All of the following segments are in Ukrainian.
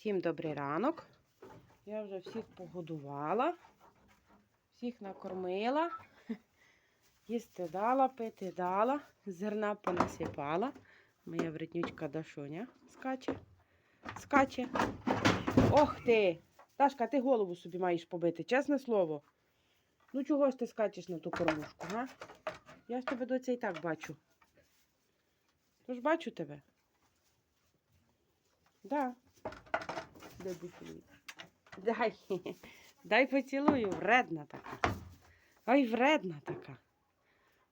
Всім добрий ранок. Я вже всіх погодувала, всіх накормила, їсти дала, пити дала, зерна понасипала. Моя вреднючка Дашуня скаче. Скаче. Ох ти! Дашка, ти голову собі маєш побити, чесне слово. Ну чого ж ти скачеш на ту кормушку, га? Я ж тебе до і так бачу. Тож бачу тебе. Да. Дай поцілую. Дай. Дай поцілую. Вредна така. Ой, вредна така.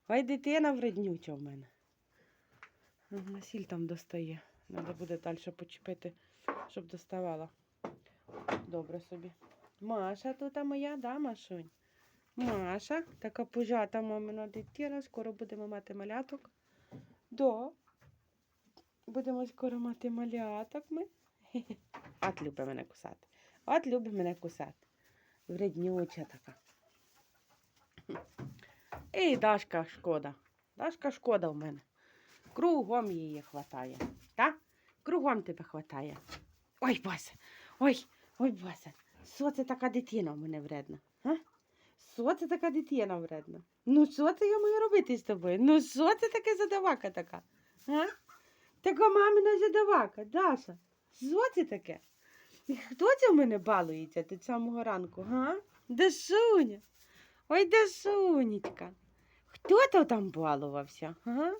Ой, дитина вреднюча в мене. Ну, Насіль там достає. Треба буде далі почепити, щоб доставала. Добре собі. Маша тут моя, да, Машунь? Маша, така пужата мамина дитина. Скоро будемо мати маляток. Да. Будемо скоро мати маляток ми. От любить мене кусати. От любить мене кусати. Вреднюча така. Ей, Дашка шкода. Дашка шкода в мене. Кругом її хватає. Та? Кругом тебе хватає. Ой, Бася. Ой, ой, Бася. Що це така дитина в мене вредна? Що це така дитина вредна? Ну, що це я маю робити з тобою? Ну, що це таке задавака така? А? Така мамина задавака, Даша. Що це таке? Хто це в мене балується від самого ранку, га? Дашуня. Ой, Дашунечка. Хто то там балувався, га?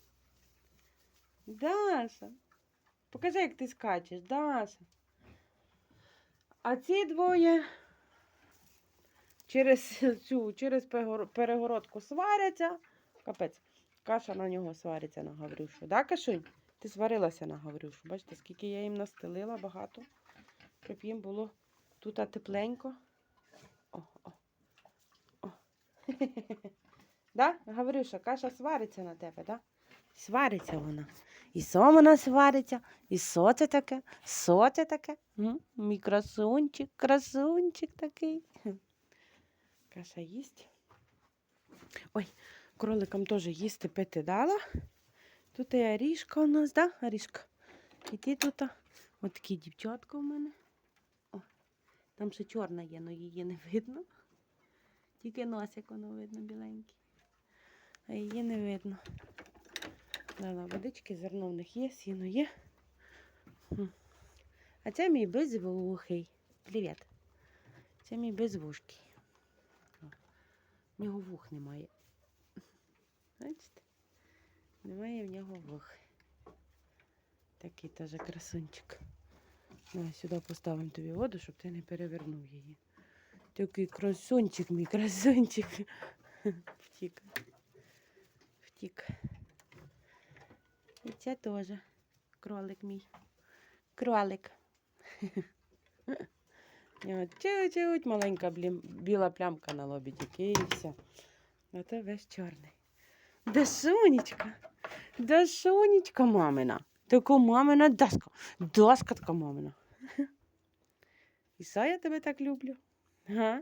Даша. Покажи, як ти скачеш, Даша. А ці двоє через цю, через перегородку сваряться. Капець, каша на нього свариться на Гаврюшу. Да, Кашунь? Ти сварилася на Гаврюшу. Бачите, скільки я їм настелила багато, щоб їм було тут тепленько. О, о, о. да? Гаврюша, каша свариться на тебе, да? Свариться вона. І со вона свариться, і со це таке, со це таке. Мій красунчик, красунчик такий. Каша їсть. Ой, кроликам теж їсти пити дала. Тут і Арішка у нас, да, Арішка? І ти тут. Ось такі дівчатка у мене. О, там ще чорна є, але її не видно. Тільки носик воно видно біленький. А її не видно. Дала водички, зерно в них є, сіно є. А це мій безвухий. Привіт. Це мій безвушкий. В нього вух немає. Бачите? Немає в нього вух. Такий теж красунчик. Давай сюди поставимо тобі воду, щоб ти не перевернув її. Такий красунчик, мій красунчик. Втік. Втік. І це теж кролик мій. Кролик. Чуть-чуть маленька біла плямка на лобі тільки і все. А то весь чорний. Дашунечка. Дашунечка мамина. Така мамина доска. Доска така мамина. І що я тебе так люблю? Га?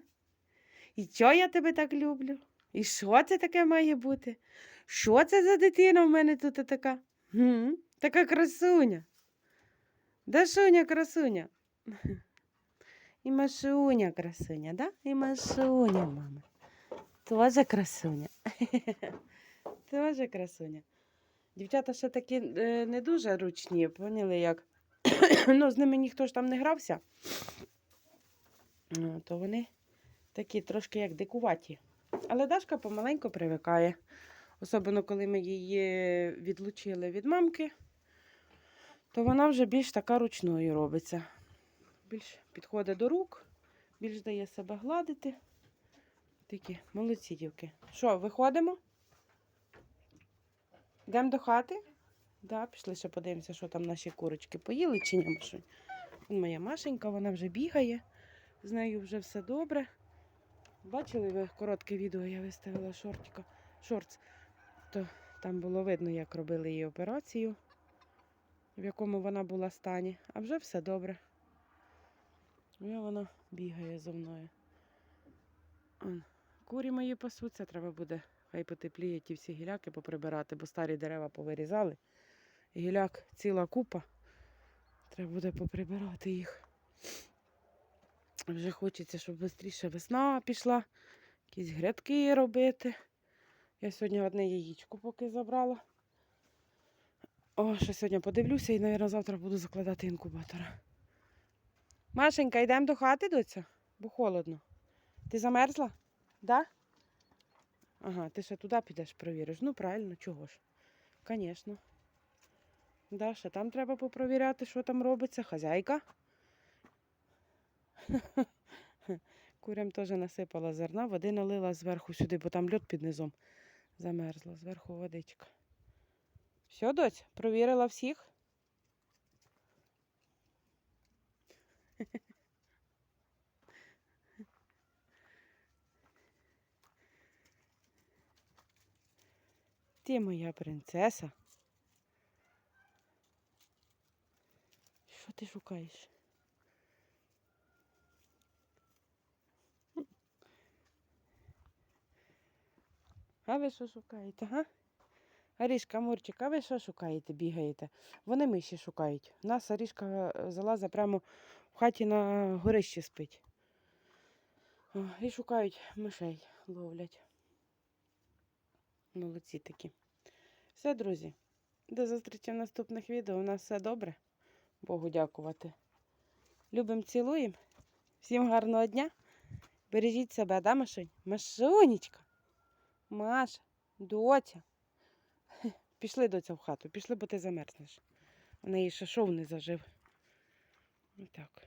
І чого я тебе так люблю? І що це таке має бути? Що це за дитина в мене тут така? Гм? Така красуня. Дашуня красуня. І Машуня красуня, да? І Машуня, мама. Тоже красуня. Тоже красуня. Дівчата ще такі е, не дуже ручні, поняли як. ну, з ними ніхто ж там не грався. Ну, то вони такі трошки як дикуваті. Але Дашка помаленьку привикає. Особливо, коли ми її відлучили від мамки, то вона вже більш така ручною робиться. Більш підходить до рук, більш дає себе гладити. Такі молодці дівки. Що, виходимо? Йдемо до хати? Да, пішли ще подивимося, що там наші курочки поїли чи ні, Машунь. Моя Машенька, вона вже бігає, з нею вже все добре. Бачили ви коротке відео, я виставила шортика, шортс. То там було видно, як робили її операцію, в якому вона була стані. А вже все добре. І вона бігає зо мною. Курі мої пасуться, треба буде, хай потепліє ті всі гіляки поприбирати, бо старі дерева повирізали. Гіляк ціла купа. Треба буде поприбирати їх. Вже хочеться, щоб швидше весна пішла, якісь грядки робити. Я сьогодні одне яєчко поки забрала. О, ще сьогодні подивлюся і, мабуть, завтра буду закладати інкубатора. Машенька, йдемо до хати, доця? Бо холодно. Ти замерзла? Да? Ага, ти ще туди підеш провіриш. Ну, правильно, чого ж? Звісно. Да, ще там треба попровіряти, що там робиться. Хазяйка. Курям теж насипала зерна, води налила зверху сюди, бо там льот під низом замерзла. Зверху водичка. Все, доць, провірила всіх. Ти моя принцеса. Що ти шукаєш? А ви що шукаєте, га? Арішка, Мурчик, а ви що шукаєте, бігаєте? Вони миші шукають. У нас Арішка е, залазить прямо в хаті на горищі спить. І шукають мишей, ловлять. Молодці такі. Все, друзі. До зустрічі в наступних відео. У нас все добре. Богу дякувати. Любим, цілуємо. Всім гарного дня. Бережіть себе, да, Машунь? Машунечка. Маша, доця. Пішли доця в хату, пішли, бо ти замерзнеш. У неї ще шов не зажив. Отак.